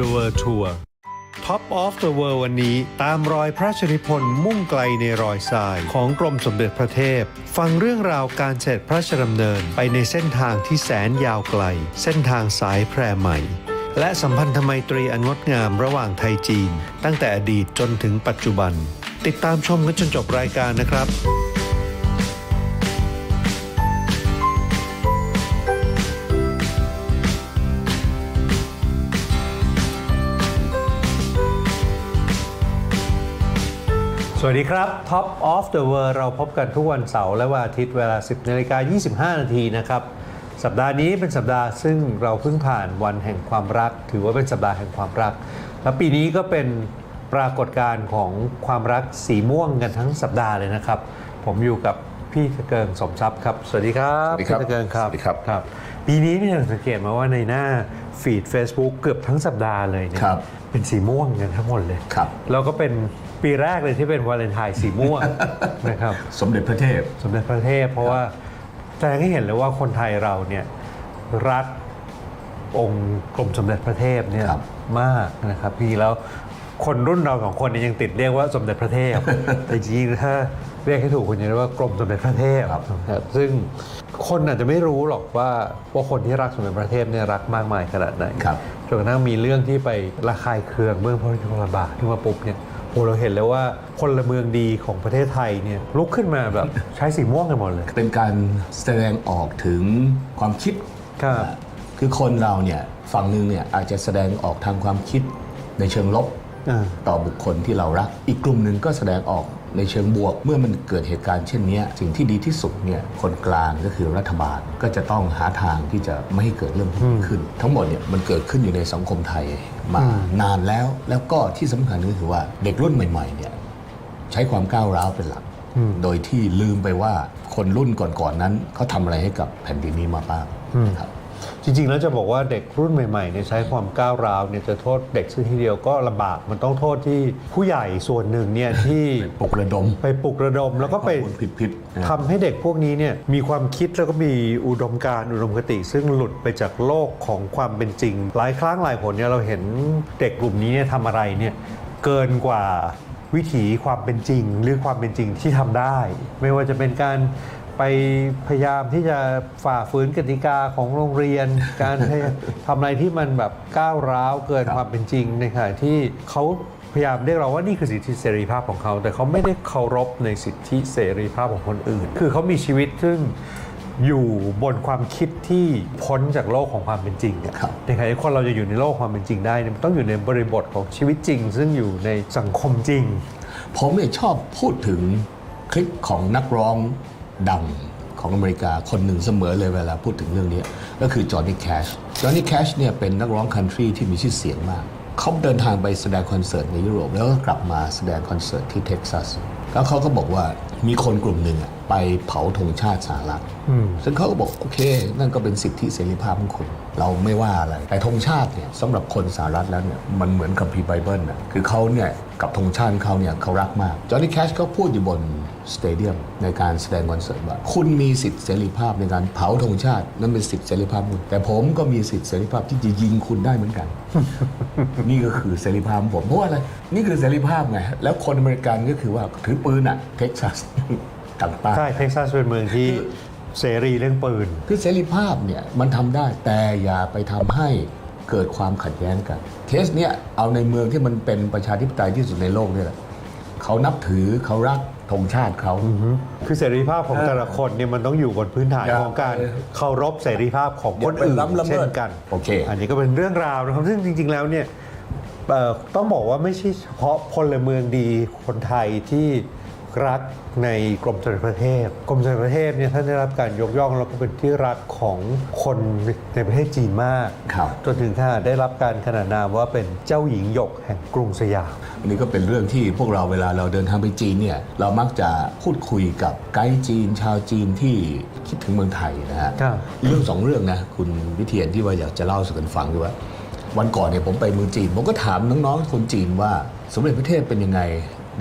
the world tour Top of the World วันนี้ ตามรอยพระชนิพนธ์มุ่งไกลในรอยทรายของกรมสมเด็จพระเทพ ฟังเรื่องราวการเสด็จพระราชดำเนินไปในเส้นทางที่แสนยาวไกล เส้นทางสายแพร่ใหม่ และสัมพันธไมตรีอันงดงามระหว่างไทยจีน ตั้งแต่อดีตจนถึงปัจจุบัน ติดตามชมกันจนจบรายการนะครับ สวัสดีครับ Top of the World เราพบกันทุกวันเสาร์และวันอาทิตย์เวลา 10นาฬิกา25 นาทีนะครับ สัปดาห์นี้เป็นสัปดาห์ซึ่งเราเพิ่งผ่านวันแห่งความรัก ถือว่าเป็นสัปดาห์แห่งความรัก และปีนี้ก็เป็นปรากฏการณ์ของความรักสีม่วงกันทั้งสัปดาห์เลยนะครับ ผมอยู่กับพี่ตะเกิงสมทรัพย์ครับ สวัสดีครับสวัสดีครับพี่ตะเกิงครับสวัสดีครับครับ ปีนี้พี่สังเกตมาว่าในหน้าฟีด Facebook เกือบทั้งสัปดาห์เลยเนี่ยครับ เป็นสีม่วงกันทั้งหมดเลยครับ แล้วก็เป็น ปีแรกเลยที่เป็นวาเลนไทน์สีม่วง นะครับ สมเด็จพระเทพ สมเด็จพระเทพ เพราะว่าแสดงให้เห็นเลยว่าคนไทยเราเนี่ยรักองค์กรมสมเด็จพระเทพเนี่ยครับ มากนะครับพี่แล้วคนรุ่นเราสองคนเนี่ยยังติดเรียกว่าสมเด็จพระเทพ แต่จริงๆถ้าเรียกให้ถูกคุณจะเรียกว่ากรมสมเด็จพระเทพครับซึ่งคนอาจจะไม่รู้หรอกว่าว่าคนที่รักสมเด็จพระเทพเนี่ยรักมากมายขนาดไหน ครับ จนกระทั่งมีเรื่องที่ไประคายเคืองเมื่อพระยุคลบาทขึ้นมาปุ๊บเนี่ย โหเราเห็นเลยว่าพลเมืองดีของประเทศไทยเนี่ยลุกขึ้นมาแบบใช้สีม่วงกันหมดเลย เป็นการแสดงออกถึงความคิดครับคือคนเราเนี่ยฝั่งหนึ่งเนี่ยอาจจะแสดงออกทางความคิดในเชิงลบ อ่า ต่อบุคคลที่เรารัก อีกกลุ่มหนึ่งก็แสดงออก ในเชิงบวก เมื่อมันเกิดเหตุการณ์เช่นเนี้ยสิ่งที่ดีที่สุดเนี่ยคนกลางก็คือรัฐบาลก็จะต้องหาทางที่จะไม่ให้เกิดเรื่องพวกนี้ขึ้น ทั้งหมดเนี่ยมันเกิดขึ้นอยู่ในสังคมไทยมานานแล้ว แล้วก็ที่สำคัญก็คือว่าเด็กรุ่นใหม่ๆเนี่ยใช้ความก้าวร้าวเป็นหลัก โดยที่ลืมไปว่าคนรุ่นก่อนๆนั้นเขาทำอะไรให้กับแผ่นดินนี้มาบ้างครับจ ริงๆ แล้วจะบอกว่าเด็กรุ่นใหม่ๆเนี่ยใช้ความก้าวร้าวเนี่ยจะโทษเด็กซึ่งทีเดียวก็ลำบากมันต้องโทษที่ผู้ใหญ่ส่วนหนึ่งเนี่ยที่ปลุกระดม ไปปลุกระดมแล้วก็ไปข้อมูลผิดๆนะทำให้เด็กพวกนี้เนี่ยมีความคิดแล้วก็มีอุดมการณ์อุดมคติ ซึ่งหลุดไปจากโลกของความเป็นจริง หลายครั้งหลายผลเนี่ยเราเห็นเด็กกลุ่มนี้เนี่ยทำอะไรเนี่ยเกินกว่าวิถีความเป็นจริง หรือความเป็นจริงที่ทำได้ ไม่ว่าจะเป็นการ ไปพยายามที่จะฝ่าฝืนกติกาของโรงเรียน การพยายามทำอะไรที่มันแบบก้าวร้าวเกินครับความเป็นจริงในขณะที่เขาพยายามเรียกเราว่านี่คือสิทธิเสรีภาพของเขา แต่เขาไม่ได้เคารพในสิทธิเสรีภาพของคนอื่น คือเขามีชีวิตซึ่งอยู่บนความคิดที่พ้นจากโลกของความเป็นจริงเนี่ยครับในขณะที่คนเราจะอยู่ในโลกความเป็นจริงได้เนี่ยมันต้องอยู่ในบริบทของชีวิตจริง ซึ่งอยู่ในสังคมจริง ผมเนี่ยชอบพูดถึงคลิปของนักร้อง ดังของอเมริกาคนหนึ่งเสมอเลยเวลาพูดถึงเรื่องนี้ ก็คือจอห์นนี่แคชจอห์นนี่แคชเนี่ยเป็นนักร้องคันทรีที่มีชื่อเสียงมาก เขาเดินทางไปแสดงคอนเสิร์ตในยุโรปแล้วก็กลับมาแสดงคอนเสิร์ตที่เท็กซัสแล้วเขาก็บอกว่ามีคนกลุ่มหนึ่งอะ ไปเผาธงชาติสหรัฐซึ่งเขาก็บอกโอเค นั่นก็เป็นสิทธิเสรีภาพของคุณ เราไม่ว่าอะไร แต่ธงชาติเนี่ยสำหรับคนสหรัฐแล้วเนี่ยมันเหมือนคัมภีร์ไบเบิลนะคือเขาเนี่ยกับธงชาติเขาเนี่ยเขารักมาก จอห์นนี่แคชก็พูดอยู่บนสเตเดียมในการแสดงคอนเสิร์ตว่า คุณมีสิทธิเสรีภาพในการเผาธงชาติ นั่นเป็นสิทธิเสรีภาพคุณแต่ผมก็มีสิทธิเสรีภาพที่จะยิงคุณได้เหมือนกัน นี่ก็คือเสรีภาพของผมเพราะว่าอะไรนี่คือเสรีภาพไงแล้วคนอเมริกันก็คือว่าถือปืนอะเท็กซัส ต่างๆใช่เท็กซัสเป็นเมืองที่เสรีเรื่องปืน คือเสรีภาพเนี่ยมันทำได้แต่อย่าไปทำให้เกิดความขัดแย้งกัน เคสเนี่ยเอาในเมืองที่มันเป็นประชาธิปไตยที่สุดในโลกเนี่ยแหละเขานับถือเขารักธงชาติเขา คือเสรีภาพของแต่ละคนเนี่ยมันต้องอยู่บนพื้นฐานอย่าของการไปเคารพเสรีภาพของคนอื่นอย่าไปล้ำละเมิดเช่นกันโอเคอันนี้ก็เป็นเรื่องราวนะครับซึ่งจริง ๆ แล้วเนี่ยเอ่อต้องบอกว่าไม่ใช่เฉพาะพลเมืองดีคนไทยที่ รักในกรมสมเด็จพระเทพกรมสมเด็จพระเทพเนี่ยท่านได้รับการยกย่องแล้วก็เป็นที่รักของคนในประเทศจีนมากครับจนถึงขนาดได้รับการขนานนามว่าเป็นเจ้าหญิงหยกแห่งกรุงสยามอันนี้ก็เป็นเรื่องที่พวกเราเวลาเราเดินทางไปจีนเนี่ยเรามักจะพูดคุยกับไกด์จีน ชาวจีนที่คิดถึงเมืองไทยนะฮะครับเรื่องสองเรื่องนะคุณวิเทียนที่ว่าอยากจะเล่าสู่กันฟังคือว่าวันก่อนเนี่ยผมไปเมืองจีนผมก็ถามน้องๆคนจีนว่าสมเด็จพระเทพเป็นยังไง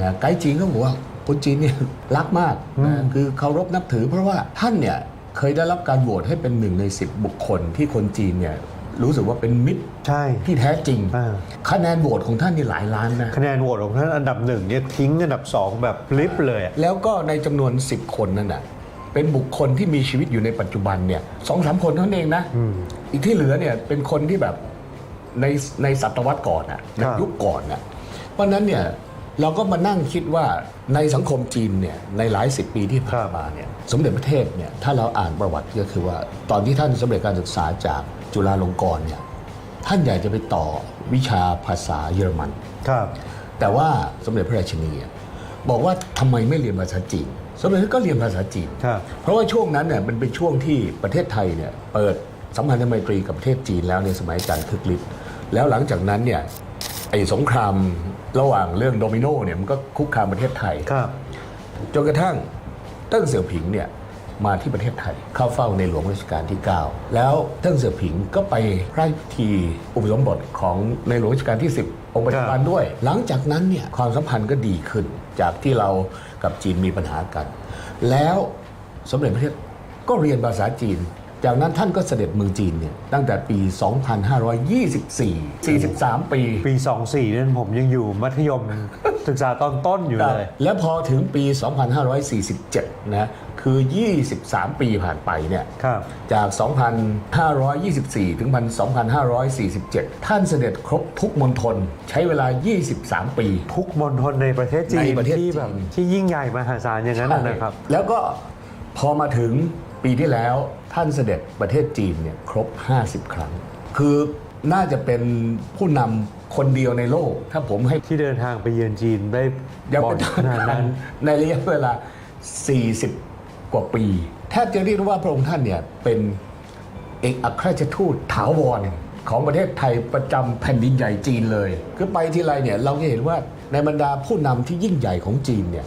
นะไกด์จีนก็บอกว่า คนจีนเนี่ยรักมากนะคือเคารพนับถือ เพราะว่าท่านเนี่ยเคยได้รับการโหวตให้เป็นหนึ่งในสิบบุคคลที่คนจีนเนี่ยรู้สึกว่าเป็นมิตรใช่ที่แท้จริงอ่าคะแนนโหวตของท่านนี่หลายล้านนะคะแนนโหวตของท่านอันดับหนึ่งเนี่ยทิ้งอันดับสองแบบลิฟเลยอะแล้วก็ในจำนวน 10 คนนั่นน่ะเป็นบุคคลที่มีชีวิตอยู่ในปัจจุบันเนี่ยสองสามคนเท่านั้นเองนะอีกที่เหลือเนี่ยเป็นคนที่แบบในในศตวรรษก่อนน่ะในครับยุคก่อนน่ะเพราะฉะนั้นเนี่ย เราก็มานั่งคิดว่าในสังคมจีนเนี่ยในหลายสิบปีที่ผ่านมาเนี่ยสมเด็จพระเทพเนี่ยถ้าเราอ่านประวัติก็คือว่า ตอนที่ท่านสำเร็จการศึกษาจากจุฬาลงกรณ์เนี่ยท่านอยากจะไปต่อวิชาภาษาเยอรมันครับ แต่ว่าสมเด็จพระราชินีอะบอกว่าทำไมไม่เรียนภาษาจีน สมเด็จก็เรียนภาษาจีนครับเพราะว่าช่วงนั้นเนี่ยมันเป็นช่วงที่ประเทศไทยเนี่ยเปิดสัมพันธไมตรีกับประเทศจีนแล้วในสมัยอาจารย์คึกฤทธิ์แล้วหลังจากนั้นเนี่ยไอ้สงคราม ระหว่างเรื่องโดมิโนเนี่ยมันก็คุกคามประเทศไทย ครับจนกระทั่งเติ้งเสี่ยวผิงเนี่ยมาที่ประเทศไทย เข้าเฝ้าในหลวงรัชกาลที่ 9 แล้วเติ้งเสี่ยวผิงก็ไปพระราชพิธีอุปสมบทของในหลวงรัชกาลที่ 10 องค์ปัจจุบันด้วย หลังจากนั้นเนี่ยความสัมพันธ์ก็ดีขึ้น จากที่เรากับจีนมีปัญหากัน แล้วสมเด็จพระเทพก็เรียนภาษาจีน จากนั้นท่านก็เสด็จเมืองจีนเนี่ยตั้งแต่ปี 2524 43 ปี ปี 24นั่นผมยังอยู่มัธยม ศึกษาตอนต้นอยู่เลย แล้วพอถึงปี 2547 นะคือ 23 ปีผ่านไปเนี่ยครับจาก 2,524 ถึง 2,547 ท่านเสด็จครบทุกมณฑลใช้เวลา 23 ปี ทุกมณฑลในประเทศจีในนประเทศที่แบบจีนที่ยิ่งใหญ่มหาศาลอย่างนั้นนะนะครับ แล้วก็พอมาถึง ปีที่แล้วท่านเสด็จประเทศจีนเนี่ยครบ 50 ครั้ง คือน่าจะเป็นผู้นำคนเดียวในโลก ถ้าผมให้ที่เดินทางไปเยือนจีนได้ยังบ่อเป็ยนขนาดนั้นในระยะเวลา 40 กว่าปี แทบจะเรียกได้ว่าพระองค์ท่านเนี่ยเป็นเอกอัครราชทูตถาวรของประเทศไทยประจำแผ่นดินใหญ่จีนเลยคือไปที่ไรเนี่ยเราจะเห็นว่าในบรรดาผู้นำที่ยิ่งใหญ่ของจีนเนี่ย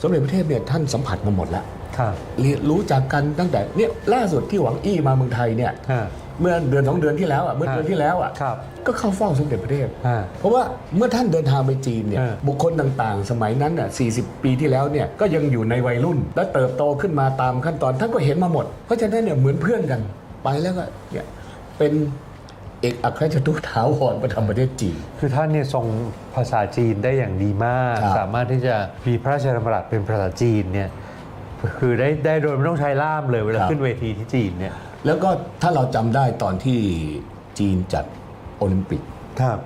สมเด็จพระเทพเนี่ยท่านสัมผัสมาหมดแล้ว ครับเรียนรู้จักกันตั้งแต่เนี่ยล่าสุดที่หวังอี้มาเมืองไทยเนี่ยฮะ เมื่อเดือนสองเดือนที่แล้วอะเมื่อฮะเดือนที่แล้วอะครับก็เข้าเฝ้าสมเด็จพระเทพฮะเพราะว่าเมื่อท่านเดินทางไปจีนเนี่ยฮะ บุคคลต่างๆ สมัยนั้นน่ะ40 ปีที่แล้วเนี่ยก็ยังอยู่ในวัยรุ่น และเติบโตขึ้นมาตามขั้นตอนท่านก็เห็นมาหมด เพราะฉะนั้นเนี่ยเหมือนเพื่อนกันไปแล้วก็เนี่ยเป็นเอกอัครราชทูตถาวรประจำประเทศจีน คือท่านเนี่ยทรงภาษาจีนได้อย่างดีมาก ครับสามารถที่จะมีพระราชดำรัสเป็นภาษาจีนเนี่ย คือได้ได้โดยไม่ต้องใช้ล่ามเลยเวลาขึ้นเวทีที่จีนเนี่ยแล้วก็ถ้าเราจำได้ตอนที่จีนจัดโอลิมปิก ครับ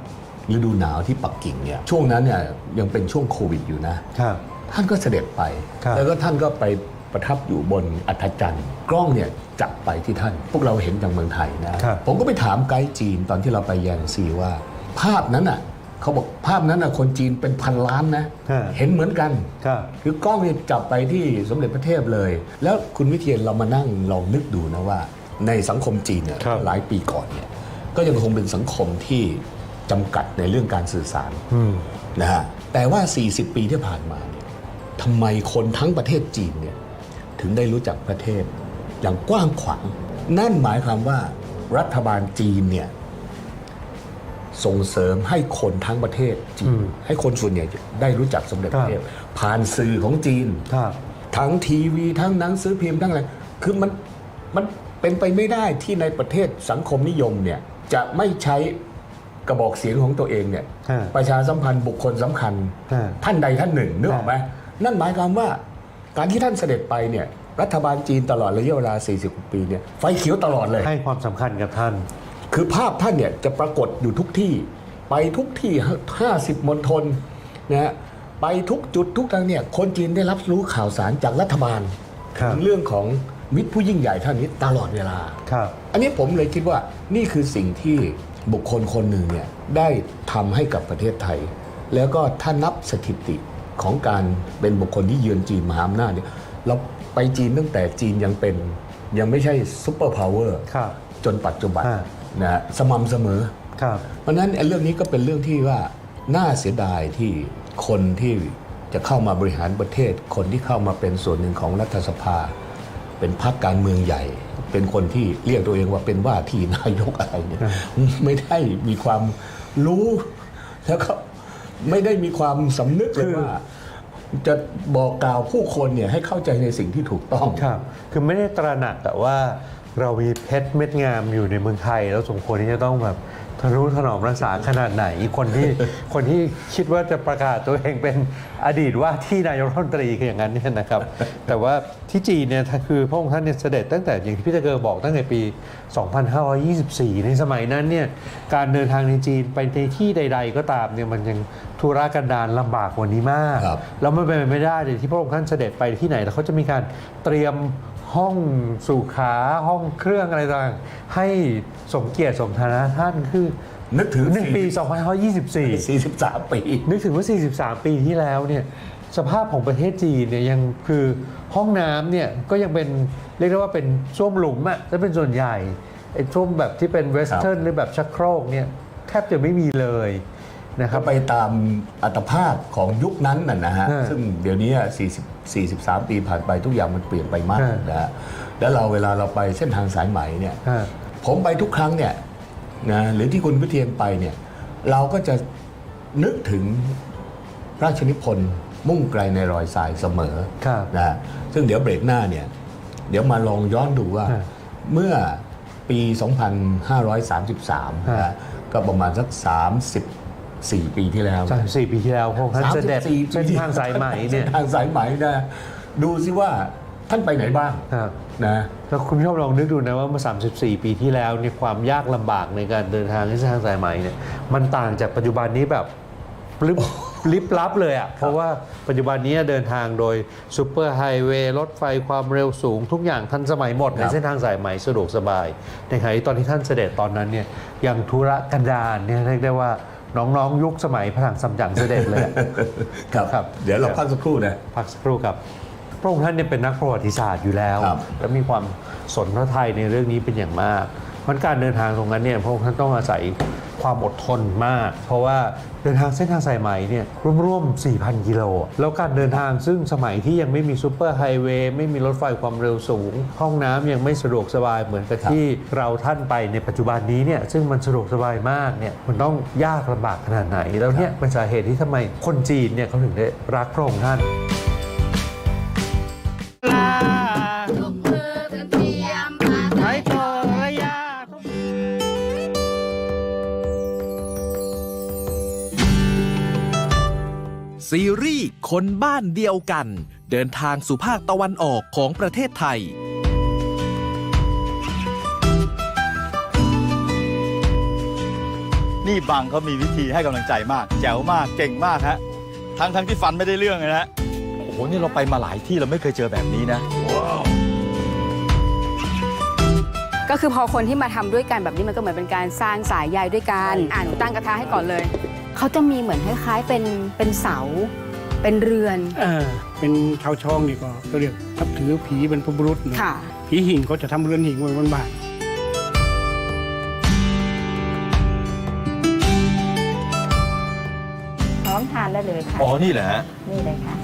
ฤดูหนาวที่ปักกิ่งเนี่ยช่วงนั้นเนี่ยยังเป็นช่วงโควิดอยู่นะ ครับ ท่านก็เสด็จไป ครับ แล้วก็ท่านก็ไปประทับอยู่บนอัฐจันทร์กล้องเนี่ยจับไปที่ท่าน พวกเราเห็นจากเมืองไทยนะครับ ผมก็ไปถามไกด์จีนตอนที่เราไปแยงซีว่า ภาพนั้นอะ เขาบอกภาพนั้นอะคนจีนเป็นพันล้านนะฮะเห็นเหมือนกันครับคือกล้องเนี่ยจับไปที่สมเด็จพระเทพเลย แล้วคุณวิเทียนเรามานั่งลองนึกดูนะว่า ในสังคมจีนเนี่ยครับหลายปีก่อนเนี่ยก็ยังคงเป็นสังคมที่จำกัดในเรื่องการสื่อสารอืมนะฮะแต่ว่า 40 ปีที่ผ่านมาเนี่ยทำไมคนทั้งประเทศจีนเนี่ยถึงได้รู้จักประเทศอย่างกว้างขวางนั่นหมายความว่ารัฐบาลจีนเนี่ย ส่งเสริมให้คนทั้งประเทศจีอืนมให้คนส่วนใหญ่ได้รู้จักสมเด็จพครัระบเทพผ่านสื่อของจีนครับทั้งทีวีทั้งหนังสือพิมพ์ทั้งอะไรคือมันมันเป็นไปไม่ได้ที่ในประเทศสังคมนิยมเนี่ยจะไม่ใช้กระบอกเสียงของตัวเองเนี่ยฮะประชาสัมพันธ์บุคคลสำคัญฮะท่านใดท่านหนึ่งนึกออกไหมนั่นหมายความว่าการที่ท่านเสด็จไปเนี่ยรัฐบาลจีนตลอดระยะเวลา 40กว่าปีเนี่ยไฟเขียวตลอดเลย ให้ความสำคัญกับท่าน คือภาพท่านเนี่ยจะปรากฏอยู่ทุกที่ ไปทุกที่ 50มณฑลนะฮะไปทุกจุดทุกทางเนี่ยคนจีนได้รับรู้ข่าวสารจากรัฐบาลครับถึงเรื่องของมิตรผู้ยิ่งใหญ่ท่านนี้ตลอดเวลาครับ อันนี้ผมเลยคิดว่านี่คือสิ่งที่บุคคลคนหนึ่งเนี่ยได้ทำให้กับประเทศไทย แล้วก็ถ้านับสถิติของการเป็นบุคคลที่เยือนจีนมหาอำนาจเนี่ยเราไปจีนตั้งแต่จีนยังเป็นยังไม่ใช่ซูเปอร์พาวเวอร์ครับจนปัจจุบันอ่า นะฮะสม่ำเสมอ ครับ เพราะฉะนั้นไอ้เรื่องนี้ก็เป็นเรื่องที่ว่าน่าเสียดายที่คนที่จะเข้ามาบริหารประเทศ คนที่เข้ามาเป็นส่วนหนึ่งของรัฐสภา เป็นพรรคการเมืองใหญ่ เป็นคนที่เรียกตัวเองว่าเป็นว่าที่นายกอะไรเนี่ยไม่ได้มีความรู้แล้วก็ไม่ได้มีความสำนึกเลยว่า จะบอกกล่าวผู้คนเนี่ยให้เข้าใจในสิ่งที่ถูกต้อง ครับ คือไม่ได้ตระหนักแต่ว่า เรามีเพชรเม็ดงามอยู่ในเมืองไทย แล้วสมควรที่จะต้องแบบทนุถนอมรักษาขนาดไหน คนที่คนที่คิดว่าจะประกาศตัวเองเป็นอดีตว่าที่นายกรัฐมนตรีคืออย่างนั้นเนี่ยนะครับ แต่ว่าที่จีนเนี่ยคือพระองค์ท่านเนี่ยเสด็จตั้งแต่อย่างที่พี่ตะเกอบอกตั้งแต่ปี 2524 ในสมัยนั้นเนี่ยการเดินทางในจีนไปในที่ใด ๆ ก็ตามเนี่ยมันยังธุรกันดารลำบากกว่านี้มากครับแล้วมันเป็นไปไม่ได้เลยที่พระองค์ท่านเสด็จไปที่ไหนแล้วเขาจะมีการเตรียม ห้องสู่ขาห้องเครื่องอะไรต่างๆให้สมเกียรติสมฐานะท่านคือนึกถึงหนึ่งปี 2524 43 ปี นึกถึงว่า 43 ปีที่แล้วเนี่ยสภาพของประเทศจีนเนี่ยยังคือห้องน้ำเนี่ยก็ยังเป็นเรียกได้ว่าเป็นส้วมหลุมอะถ้าเป็นส่วนใหญ่ไอ้ส้วมแบบที่เป็นเวสเทิร์นหรือแบบชักโครกเนี่ยแทบจะไม่มีเลยนะคก็รับไปตามอัตภาพของยุคนั้นน่ะนะฮะฮะซึ่งเดี๋ยวนี้อะ40 43 ปีผ่านไปทุกอย่างมันเปลี่ยนไปมากฮะนะฮะแล้วเราเวลาเราไปเส้นทางสายไหมเนี่ยฮะผมไปทุกครั้งเนี่ยนะหรือที่คุณพิเทียนไปเนี่ยเราก็จะนึกถึงพระราชนิพนธ์มุ่งไกลในรอยสายเสมอครับนะฮะซึ่งเดี๋ยวเบรกหน้าเนี่ยเดี๋ยวมาลองย้อนดูว่าฮะเมื่อปี 2533นะฮะก็ประมาณสัก 34ปีที่แล้วใช่สี่ปีที่แล้วพระองค์ท่านเสด็จ34เส้นทางสายไหมเนี่ยส้ทางสายไหมนะดูสิว่าท่านไปไหนบ้างครับ นะแล้วคุณผู้ชมลองนึกดูนะว่าเมื่อ 34 ปีที่แล้วเนี่ยความยากลำบากในการเดินทางในเส้นทางสายไหมเนี่ยมันต่างจากปัจจุบันนี้แบบลิบลิบลับเลยอะ่ะเพราะว่าปัจจุบันนี้เดินทางโดยซูเปอร์ไฮเวย์รถไฟความเร็วสูงทุกอย่างทันสมัยหมด ในเส้นทางสายไหมสะดวกสบายในขณะที่ตอนที่ท่านเสด็จตอนนั้นเนี่ยอย่างธุระกันดารเนี่ยเรียกได้ว่า น้องๆ ยุคสมัยพระถังซัมจั๋งเสด็จเลยอะครับ ครับ เดี๋ยวเราพักสักครู่นะ พักสักครู่ครับ พระองค์ท่านเนี่ยเป็นนักประวัติศาสตร์อยู่แล้ว ครับ และมีความสนพระไทยในเรื่องนี้เป็นอย่างมาก เพราะการเดินทางตรงนั้นเนี่ยพระองค์ท่านต้องอาศัยความอดทนมาก เพราะว่าเดินทางเส้นทางสายไหมเนี่ยร่วมๆ 4,000 กิโล แล้วการเดินทางซึ่งสมัยที่ยังไม่มีซูเปอร์ไฮเวย์ไม่มีรถไฟความเร็วสูง ห้องน้ำยังไม่สะดวกสบายเหมือนกับที่เราท่านไปในปัจจุบันนี้เนี่ยซึ่งมันสะดวกสบายมากเนี่ยมันต้องยากลำบากขนาดไหน แล้วเนี่ยเป็นสาเหตุที่ทำไมคนจีนเนี่ยเขาถึงได้รักพระองค์ท่าน ซีรีส์คนบ้านเดียวกัน เดินทางสู่ภาคตะวันออกของประเทศไทย นี่บังเขามีวิธีให้กำลังใจมาก แจ๋วมากเก่งมากฮะทั้งทั้งที่ฟันไม่ได้เรื่องเลยนะฮะโอ้โหนี่เราไปมาหลายที่เราไม่เคยเจอแบบนี้นะ ก็คือพอคนที่มาทำด้วยกันแบบนี้มันก็เหมือนเป็นการสร้างสายใยด้วยกัน อ่าหนูตั้งกระทะให้ก่อนเลย เขาจะมีเหมือนคล้ายๆเป็นเป็นเสา เป็นเรือน เออเป็นชาวช่องนี่ก็ก็เรียกทับถือผีเป็นพระบุรุษนะค่ะ ผีหิ่งเขาจะทำเรือนหิ่งไว้บนบ้านพร้อมทานได้เลยค่ะ อ๋อนี่แหละฮะนี่เลยค่ะ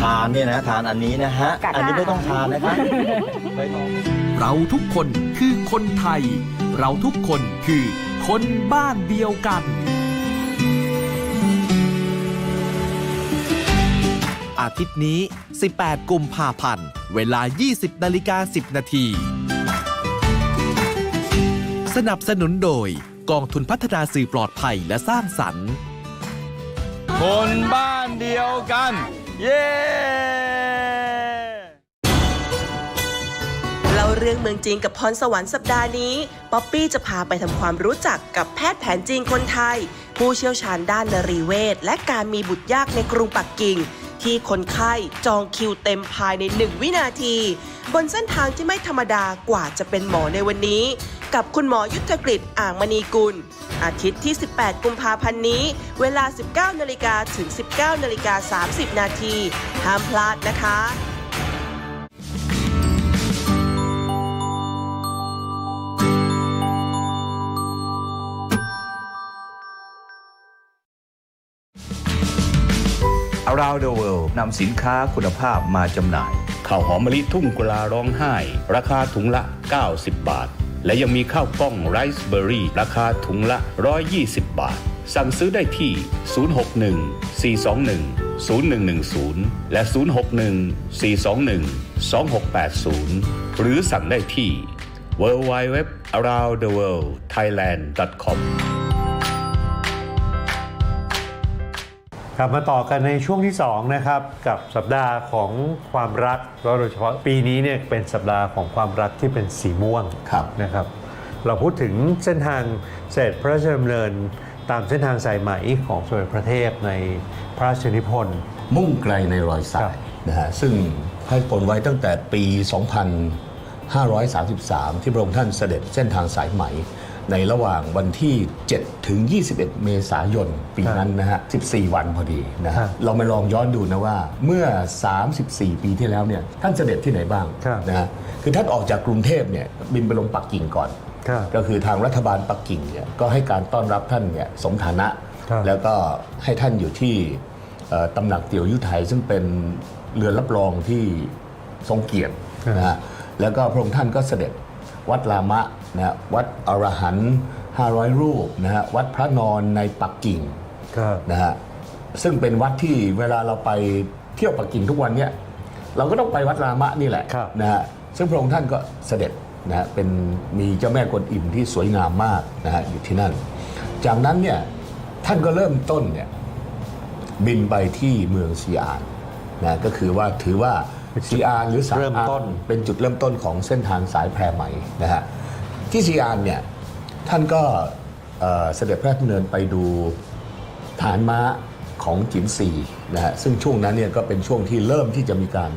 ทานเนี่ยนะทานอันนี้นะฮะ กัด อันนี้ไม่ต้องทานนะครับไม่ต้อง เราทุกคนคือคนไทย เราทุกคนคือคนบ้านเดียวกัน อาทิตย์นี้ 18 กุมภาพันธ์ เวลา 20นาฬิกา10 นาที สนับสนุนโดยกองทุนพัฒนาสื่อปลอดภัยและสร้างสรรค์ คนบ้านเดียวกัน เย้เล่าเรื่องเมืองจีนกับพรสวรรค์สัปดาห์นี้ ป๊อปปี้จะพาไปทำความรู้จักกับแพทย์แผนจีนคนไทย ผู้เชี่ยวชาญด้านนรีเวชและการมีบุตรยากในกรุงปักกิ่ง ที่คนไข้จองคิวเต็มภายใน 1 วินาที บนเส้นทางที่ไม่ธรรมดากว่าจะเป็นหมอในวันนี้ กับคุณหมอยุทธกฤษอ่างมณีกุล อาทิตย์ที่ 18 กุมภาพันธ์นี้ เวลา 19นาฬิกาถึง 19นาฬิกา30 นาทีห้ามพลาดนะคะ Around the World นำสินค้าคุณภาพมาจำหน่าย ข้าวหอมมะลิทุ่งกุลาร้องไห้ ราคาถุงละ 90 บาท และยังมีข้าวกล้องไรซ์เบอร์รี่ราคาถุงละ 120 บาท สั่งซื้อได้ที่ 061 421 0110 และ 061 421 2680 หรือสั่งได้ที่ www aroundtheworldthailand.com กลับมาต่อกันในช่วงที่2นะครับกับสัปดาห์ของความรักแล้วโดยเฉพาะปีนี้เนี่ยเป็นสัปดาห์ของความรักที่เป็นสีม่วงครับนะครับ เราพูดถึงเส้นทางเสด็จพระราชดำเนินตามเส้นทางสายไหมของสมเด็จพระเทพในพระราชนิพนธ์มุ่งไกลในรอยสาครัยบนะฮะซึ่งให้ผลไว้ตั้งแต่ปี 2533 ที่พระองค์ท่านเสด็จเส้นทางสายไหม ในระหว่างวันที่ 7 ถึง 21 เมษายนปีนั้นนะฮะ 14 วันพอดีนะครัฮะบเรามาลองย้อนดูนะว่าเมื่อ 34 ปีที่แล้วเนี่ยท่านเสด็จที่ไหนบ้างครับนะฮะคือท่านออกจากกรุงเทพเนี่ยบินไปลงปักกิ่งก่อนครับก็คือทางรัฐบาลปักกิ่งเนี่ยก็ให้การต้อนรับท่านเนี่ยสมฐานะครับแล้วก็ให้ท่านอยู่ที่เอ่อตำหนักเตี๋ยวยุไทยซึ่งเป็นเรือนรับรองที่ทรงเกียรตินะฮะแล้วก็พระองค์ท่านก็เสด็จวัดรามะ นะฮะวัดอรหันต์500 รูปนะฮะวัดพระนอนในปักกิ่งครับนะฮะซึ่งเป็นวัดที่เวลาเราไปเที่ยวปักกิ่งทุกวันเนี่ยเราก็ต้องไปวัดรามะนี่แหละครับนะฮะซึ่งพระองค์ท่านก็เสด็จนะฮะเป็นมีเจ้าแม่กวนอิมที่สวยงามมากนะฮะอยู่ที่นั่น จากนั้นเนี่ยท่านก็เริ่มต้นเนี่ยบินไปที่เมืองซีอานนะก็คือว่าถือว่าซีอานหรือสาเริ่มต้นเป็นจุดเริ่มต้นของเส้นทางสายแพรไหมนะฮะ ที่ซีอานเนี่ยท่านก็เอ่อเสด็จพระราชดำเนินไปดูฐานม้าของจินซีนะฮะซึ่งช่วงนั้นเนี่ยก็เป็นช่วงที่เริ่มที่จะมีการ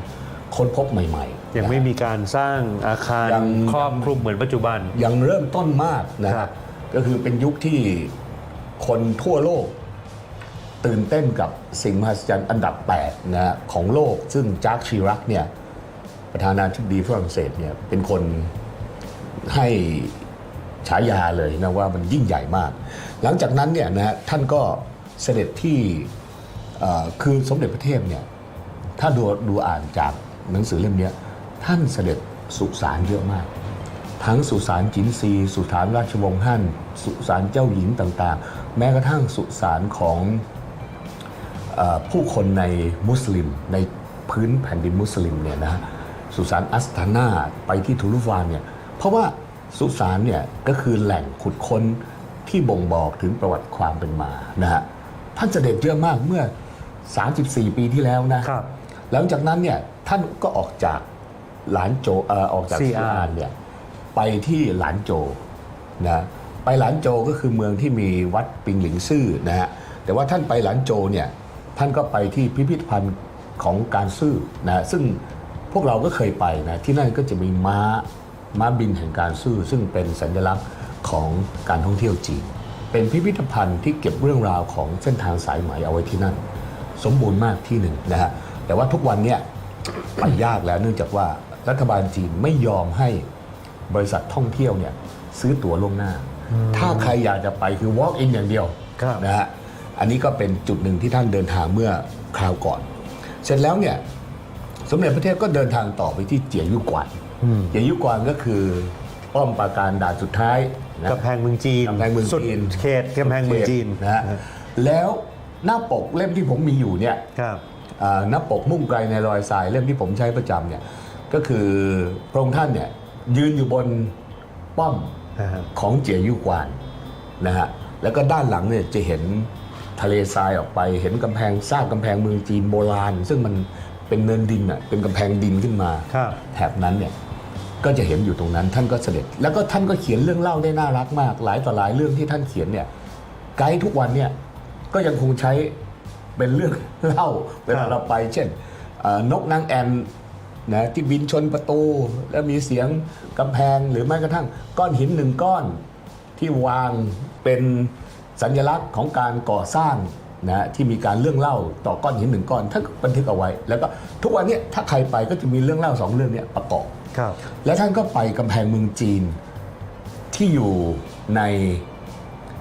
ค้นพบใหม่ๆยังไม่มีการสร้างอาคารยังครอบคลุมเหมือนปัจจุบัน ยังเริ่มต้นมากนะครัฮะบ ก็คือเป็นยุคที่คนทั่วโลก ตื่นเต้นกับสิ่งมหัศจรรย์อันดับ8นะฮะของโลกซึ่งจากชิรักเนี่ยประธานาธิบดีฝรั่งเศสเนี่ยเป็นคน ให้ฉายาเลยนะว่ามันยิ่งใหญ่มาก หลังจากนั้นเนี่ยนะฮะท่านก็เสด็จที่คือสมเด็จพระเทพเนี่ยถ้าดูดูอ่านจากหนังสือเล่มเนี้ยท่านเสด็จสุสานเยอะมาก ทั้งสุสานจินซี สุสานราชวงศ์ฮั่นสุสานเจ้าหญิงต่างๆ แม้กระทั่งสุสานของอผู้คนในมุสลิม ในพื้นแผ่นดินมุสลิมเนี่ยนะฮะสุสานอัสตานาไปที่ทุลุฟานเนี่ย เพราะว่าสุสานเนี่ยก็คือแหล่งขุดค้นที่บ่งบอกถึงประวัติความเป็นมานะฮะท่านเสด็จเยอะมากเมื่อ 34 ปีที่แล้วนะครับหลังจากนั้นเนี่ยท่านก็ออกจากหลานโจเอ่อออกจากซีซีอาร์อาร์เนี่ยไปที่หลานโจนะไปหลานโจก็คือเมืองที่มีวัดปิงหลิงซื่อนะฮะแต่ว่าท่านไปหลานโจเนี่ยท่านก็ไปที่พิพิธภัณฑ์ของการซื่อนะซึ่งพวกเราก็เคยไปนะที่นั่นก็จะมีม้า ม้าบินแห่งการซื่อซึ่งเป็นสัญลักษณ์ของการท่องเที่ยวจีน เป็นพิพิธภัณฑ์ที่เก็บเรื่องราวของเส้นทางสายไหมเอาไว้ที่นั่น สมบูรณ์มากที่หนึ่งนะฮะแต่ว่าทุกวันเนี่ยไปยากแล้วเนื่องจากว่ารัฐบาลจีนไม่ยอมให้บริษัทท่องเที่ยวเนี่ยซื้อตั๋วล่วงหน้า ถ้าใครอยากจะไปคือ walk in อย่างเดียวครับนะฮะอันนี้ก็เป็นจุดหนึ่งที่ท่านเดินทางเมื่อคราวก่อน เสร็จแล้วเนี่ยสมเด็จพระเทพก็เดินทางต่อไปที่เจียยุกวาน เจียยุกวานก็คือ ป้อมปราการด่านสุดท้ายนะกำแพงเมืองจีนกำแพงเมืองสุดจีนเขตกำแพงเมืองจีนนะฮะแล้วหน้าปกเล่มที่ผมมีอยู่เนี่ยครับอ่าหน้าปกมุ่งไกลในรอยทรายเล่มที่ผมใช้ประจำเนี่ยก็คือพระองค์ท่านเนี่ยยืนอยู่บนป้อมอ่าฮะของเจียยุกวานนะฮะแล้วก็ด้านหลังเนี่ยจะเห็นทะเลทรายออกไป เห็นกำแพงสร้างกำแพงเมืองจีนโบราณ ซึ่งมันเป็นเนินดินอะเป็นกำแพงดินขึ้นมาครับแถบนั้นเนี่ย ก็จะเห็นอยู่ตรงนั้นท่านก็เสด็จ แล้วก็ท่านก็เขียนเรื่องเล่าได้น่ารักมาก หลายต่อหลายเรื่องที่ท่านเขียนเนี่ยไกด์ทุกวันเนี่ยก็ยังคงใช้เป็นเรื่องเล่าเวลาเราไปเช่นนกนางแอ่นนะที่บินชนประตู แล้วมีเสียงกำแพงหรือแม้กระทั่ง ก้อนหินหนึ่งก้อนที่วางเป็นสัญลักษณ์ของการก่อสร้างนะที่มีการเรื่องเล่าต่อก้อนหินหนึ่งก้อนท่านบันทึกเอาไว้ แล้วก็ทุกวันนี้ถ้าใครไปก็จะมีเรื่องเล่าสองเรื่องเนี้ประกอบ ครับและท่านก็ไปกำแพงเมืองจีนที่อยู่ใน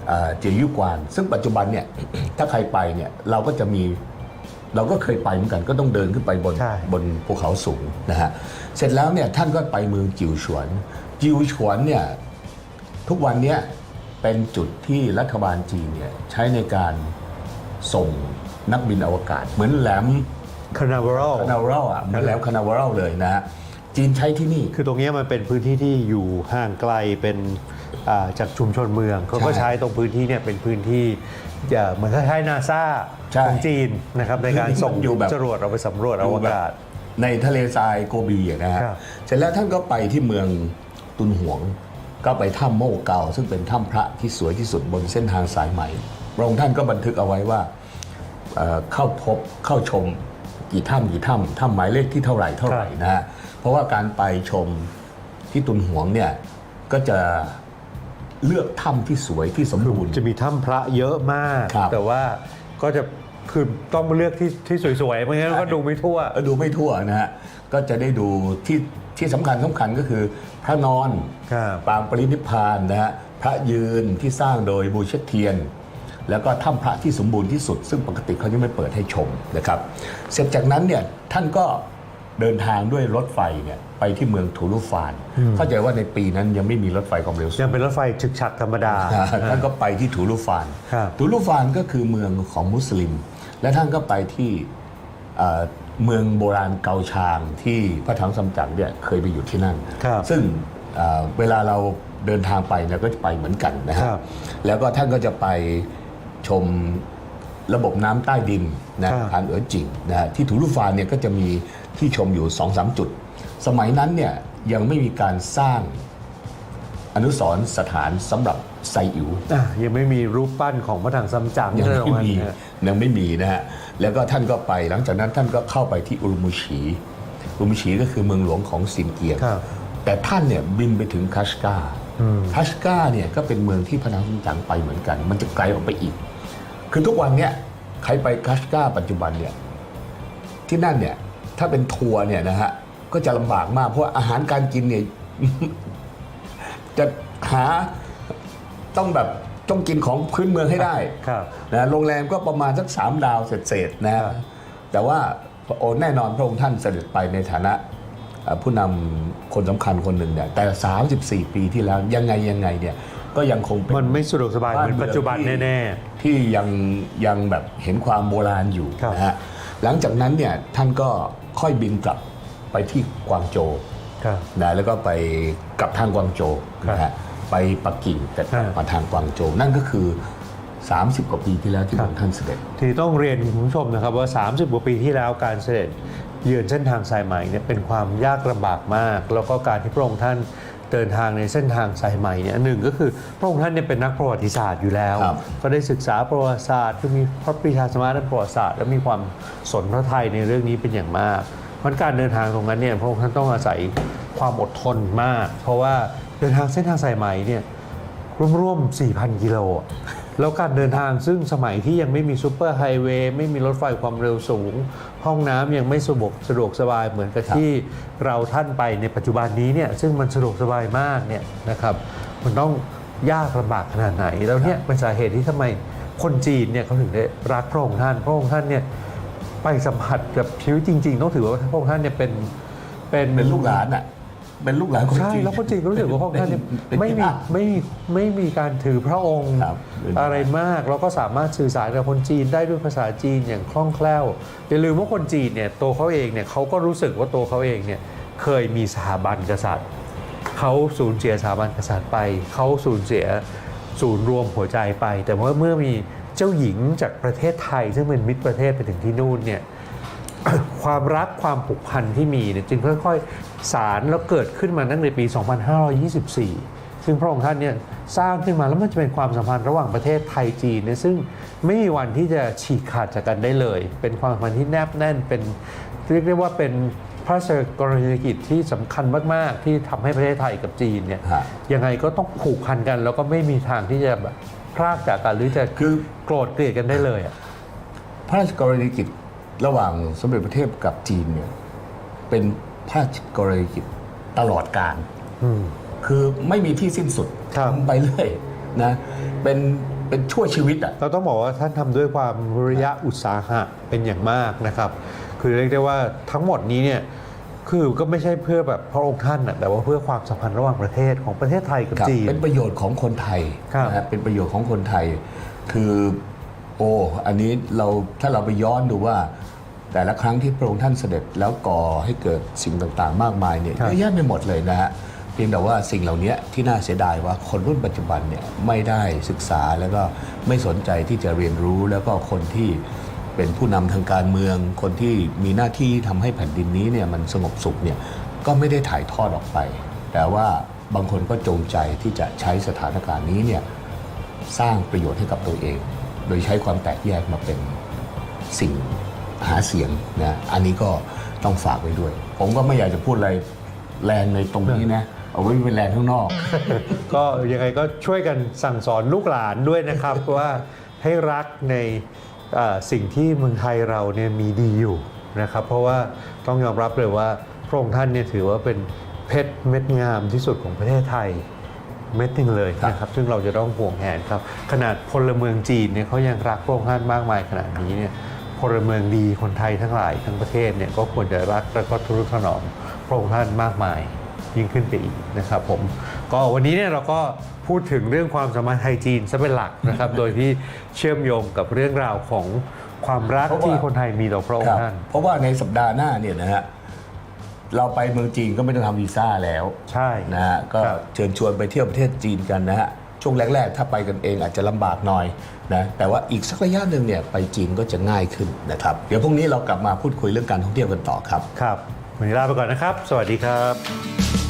เอ่อเจียยุกวาน ซึ่งปัจจุบันเนี่ยถ้าใครไปเนี่ยเราก็จะมีเราก็เคยไปเหมือนกันก็ต้องเดินขึ้นไปบนใช่บนภูเขาสูงนะฮะเสร็จแล้วเนี่ยท่านก็ไปเมืองจิวฉวน จิวฉวนเนี่ยทุกวันเนี้ยเป็นจุดที่รัฐบาลจีนเนี่ยใช้ในการส่งนักบินอวกาศ เหมือนแหลมคานาเวรัลคานาเวรัลอะเหมือนแหลมคานาเวรัลเลยนะฮะ จีนใช้ที่นี่ คือตรงเนี้ยมันเป็นพื้นที่ที่อยู่ห่างไกลเป็นอ่าจากชุมชนเมืองเขาก็ใช่ใช้ตรงพื้นที่เนี่ยเป็นพื้นที่จะเหมือนคล้ายๆนาซาใช่ของจีนนะครับในการส่งอยู่แบบจรวดเอาไปสำรวจอวกาศ ในทะเลทรายโกบีอะนะฮะครับเสร็จแล้วท่านก็ไปที่เมืองตุนหวง ก็ไปถ้ำโม่เกาซึ่งเป็นถ้ำพระที่สวยที่สุดบนเส้นทางสายไหมพระองค์ท่านก็บันทึกเอาไว้ว่าเอ่อเข้าพบเข้าชมกี่ถ้ำกี่ถ้ำถ้ำหมายเลขที่เท่าไหร่เท่าไหร่นะฮะ เพราะว่าการไปชมที่ตุนหวงเนี่ยก็จะเลือกถ้ำที่สวยที่สมบูรณ์ จะมีถ้ำพระเยอะมาก ครับ แต่ว่าก็จะคือต้องเลือกที่ที่สวยๆไม่งั้นก็ดูไม่ทั่ว เออดูไม่ทั่วนะฮะ ก็จะได้ดูที่ที่สำคัญสำคัญก็คือพระนอนครับ ปางปรินิพพานนะฮะพระยืนที่สร้างโดยบูเชตเทียน แล้วก็ถ้ำพระที่สมบูรณ์ที่สุด ซึ่งปกติเขาจะไม่เปิดให้ชมนะครับ เสร็จจากนั้นเนี่ยท่านก็ เดินทางด้วยรถไฟเนี่ยไปที่เมืองทูลูฟาน เข้าใจว่าในปีนั้นยังไม่มีรถไฟความเร็วสูยังงเป็นรถไฟฉึกฉักธรรมดาท่านก็ไปที่ทูลูฟานครับทูลูฟานก็คือเมืองของมุสลิม และท่านก็ไปที่เอ่อเมืองโบราณเกาชางที่พระถังซัมจั๋งเนี่ยเคยไปอยู่ที่นั่นครับซึ่งเอ่อเวลาเราเดินทางไปเนี่ยก็จะไปเหมือนกันนะฮะครับ แล้วก็ท่านก็จะไปชมระบบน้ำใต้ดินนะครับฐานเอ๋อจิงนะฮะที่ทูลูฟานเนี่ยก็จะมี ที่ชมอยู่2อสจุด สมัยนั้นเนี่ยยังไม่มีการสร้างอนุสรณ์สถานสำหรับไซอิ๋วอะยังไม่มีรูปปั้นของพระถังซัมจั๋งยังเลยไม่มีนะฮะยังไม่มีนะฮะแล้วก็ท่านก็ไปหลังจากนั้นท่านก็เข้าไปที่อุรุมุชีอุรุมุชีก็คือเมืองหลวงของซินเกียงครับแต่ท่านเนี่ยบินไปถึงคัชกาอืมคัชกาเนี่ยก็เป็นเมืองที่พระนางซุนจังไปเหมือนกัน มันจะไกลออกไปอีก คือทุกวันเนี่ยใครไปคัชกาปัจจุบันเนี่ยที่นั่นเนี่ย ถ้าเป็นทัวร์เนี่ยนะฮะก็จะลำบากมากเพราะว่าอาหารการกินเนี่ย จะหาต้องแบบต้องกินของพื้นเมืองให้ได้ครับ นะโรงแรมก็ประมาณสักสามดาวเศษๆนะฮะแต่ว่าโอ้แน่นอนพระองค์ท่านเสด็จไปในฐานะเอ่อผู้นำคนสำคัญคนหนึ่งเนี่ยแต่ 34 ปีที่แล้วยังไงยังไงเนี่ยก็ยังคงเป็นมันไม่สะดวกสบายเหมือนปัจจุบันแน่ ที่ยังยังแบบเห็นความโบราณอยู่ครับ นะฮะ หลังจากนั้นเนี่ยท่านก็ค่อยบินกลับไปที่กวางโจวๆครับ นะแล้วก็ไปกลับทางกวางโจวครับนะฮะไปปักกิ่งแต่กลับครับมาทางกวางโจวนั่นก็คือ 30 กว่าปีที่แล้วที่พระองค์ท่านเสด็จ ที่ต้องเรียนคุณผู้ชมนะครับว่า 30 กว่าปีที่แล้วการเสด็จเยือนเส้นทางสายไหมเนี่ยเป็นความยากลำบากมาก แล้วก็การที่พระองค์ท่าน เดินทางในเส้นทางสายไหมเนี่ยหนึ่งก็คือพระองค์ท่านเนี่ยเป็นนักประวัติศาสตร์อยู่แล้วครับก็ได้ศึกษาประวัติศาสตร์ก็มีพระปรีชาสามารถด้านประวัติศาสตร์ และมีความสนพระไทยในเรื่องนี้เป็นอย่างมากเพราะการเดินทางตรงนั้นเนี่ยพระองค์ท่านต้องอาศัยความอดทนมาก เพราะว่าเดินทางเส้นทางสายไหมเนี่ยร่วมๆ4,000 กิโลอะ แล้วการเดินทางซึ่งสมัยที่ยังไม่มีซูเปอร์ไฮเวย์ไม่มีรถไฟความเร็วสูง ห้องน้ำยังไม่สะดวกสะดวกสบายเหมือนกับที่เราท่านไปในปัจจุบันนี้เนี่ยซึ่งมันสะดวกสบายมากเนี่ยนะครับมันต้องยากลำบากขนาดไหน แล้วเนี่ยเป็นสาเหตุที่ทำไมคนจีนเนี่ยเขาถึงได้รักพระองค์ท่านพระองค์ท่านเนี่ยไปสัมผัสกับชีวิตจริง ๆ ต้องถือว่าพระองค์ท่านเนี่ยเป็นเป็นเป็นลูกหลานอะ เป็นลูกหลานคนใช่จีนแล้วคนจีนก็รู้สึกว่าพระองค์ท่านเนี่ยเป็นไม่มีญาติไม่มีไม่มีการถือพระองค์ครับเป็นอะไรมากแล้วก็สามารถสื่อสารกับคนจีนได้ด้วยภาษาจีนอย่างคล่องแคล่วอย่าลืมว่าคนจีนเนี่ยตัวเขาเองเนี่ยเขาก็รู้สึกว่าตัวเขาเองเนี่ยเคยมีสถาบันกษัตริย์เขาสูญเสียสถาบันกษัตริย์ไปเขาสูญเสียศูนย์รวมหัวใจไป แต่ว่าเมื่อมีเจ้าหญิงจากประเทศไทย ซึ่งเป็นมิตรประเทศไปถึงที่นู่นเนี่ย ความรักความผูกพันที่มีเนี่ยจึงค่อยๆสารแล้วเกิดขึ้นมาตั้งในปี 2524 ซึ่งพระองค์ท่านเนี่ยสร้างขึ้นมาแล้วมันจะเป็นความสัมพันธ์ระหว่างประเทศไทยจีนเนี่ยซึ่งไม่มีวันที่จะฉีกขาดจากกันได้เลย เป็นความสัมพันธ์ที่แนบแน่นเป็นเรียกได้ว่าเป็นพระราชกรณียกิจที่สำคัญมาก ๆ ที่ทำให้ประเทศไทยกับจีนเนี่ยฮะยังไงก็ต้องผูกพันกัน แล้วก็ไม่มีทางที่จะแบบพรากจากกันหรือจะคือโกรธเกลียดกันได้เลยอะพระราชกรณียกิจ ระหว่างสมเด็จพระเทพกับจีนเนี่ยเป็นพระราชกรณียกิจตลอดการอืมคือไม่มีที่สิ้นสุดครับทำไปเรื่อยนะเป็นเป็นชั่วชีวิตอะเราต้องบอกว่าท่านทำด้วยความวิริยะอุตสาหะเป็นอย่างมากนะครับ คือเรียกได้ว่าทั้งหมดนี้เนี่ยคือก็ไม่ใช่เพื่อแบบพระองค์ท่านนะแต่ว่าเพื่อความสัมพันธ์ระหว่างประเทศของประเทศไทยกับครับจีนเป็นประโยชน์ของคนไทยครับนะฮะเป็นประโยชน์ของคนไทย คือโอ้อันนี้เราถ้าเราไปย้อนดูว่า แต่ละครั้งที่พระองค์ท่านเสด็จแล้วก่อให้เกิดสิ่งต่างๆ มากมายเนี่ยครับเยอะแยะไปหมดเลยนะฮะเพียงแต่ว่าสิ่งเหล่านี้ที่น่าเสียดายว่าคนรุ่นปัจจุบันเนี่ยไม่ได้ศึกษาแล้วก็ไม่สนใจที่จะเรียนรู้แล้วก็คนที่เป็นผู้นำทางการเมือง คนที่มีหน้าที่ทำให้แผ่นดินนี้เนี่ยมันสงบสุขเนี่ยก็ไม่ได้ถ่ายทอดออกไป แต่ว่าบางคนก็จงใจที่จะใช้สถานการณ์นี้เนี่ยสร้างประโยชน์ให้กับตัวเอง โดยใช้ความแตกแยกมาเป็นสิ่ง หาเสียงนะอันนี้ก็ต้องฝากไว้ด้วย ผมก็ไม่อยากจะพูดอะไรแรงในตรงนี้นะ เอาไว้เป็นแรงข้างนอก ก็ยังไงก็ช่วยกันสั่งสอนลูกหลานด้วยนะครับ ว่าให้รักในเอ่อสิ่งที่เมืองไทยเราเนี่ยมีดีอยู่นะครับ เพราะว่าต้องยอมรับเลยว่าพระองค์ท่านเนี่ยถือว่าเป็นเพชรเม็ดงามที่สุดของประเทศไทยเม็ดหนึ่งเลยนะครับ ซึ่งเราจะต้องห่วงแหนครับ ขนาดพลเมืองจีนเนี่ยเขายังรักพระองค์ท่านมากมายขนาดนี้เนี่ย พลเมืองดีคนไทยทั้งหลายทั้งประเทศเนี่ยก็ควรจะรักและก็ทนุถนอมพระองค์ท่านมากมายยิ่งขึ้นไปอีกนะครับผมก็วันนี้เนี่ยเราก็พูดถึงเรื่องความสัมพันธ์ไทยจีนซะเป็นหลักนะครับ โดยที่เชื่อมโยงกับเรื่องราวของความรักเพราะว่าที่คนไทยมีต่อพระองครัค์บท่านเพราะว่าในสัปดาห์หน้าเนี่ยนะฮะเราไปเมืองจีนก็ไม่ต้องทำวีซ่าแล้ว ใช่นะฮะก็ครับเชิญชวนไปเที่ยวประเทศจีนกันนะฮะ ช่วงแรก ๆ ถ้าไปกันเองอาจจะลำบากหน่อยนะแต่ว่าอีกสักระยะหนึ่งเนี่ยไปจีนก็จะง่ายขึ้นนะครับ เดี๋ยวพรุ่งนี้เรากลับมาพูดคุยเรื่องการท่องเที่ยวกันต่อครับ ครับวันนี้ลาไปก่อนนะครับ สวัสดีครับ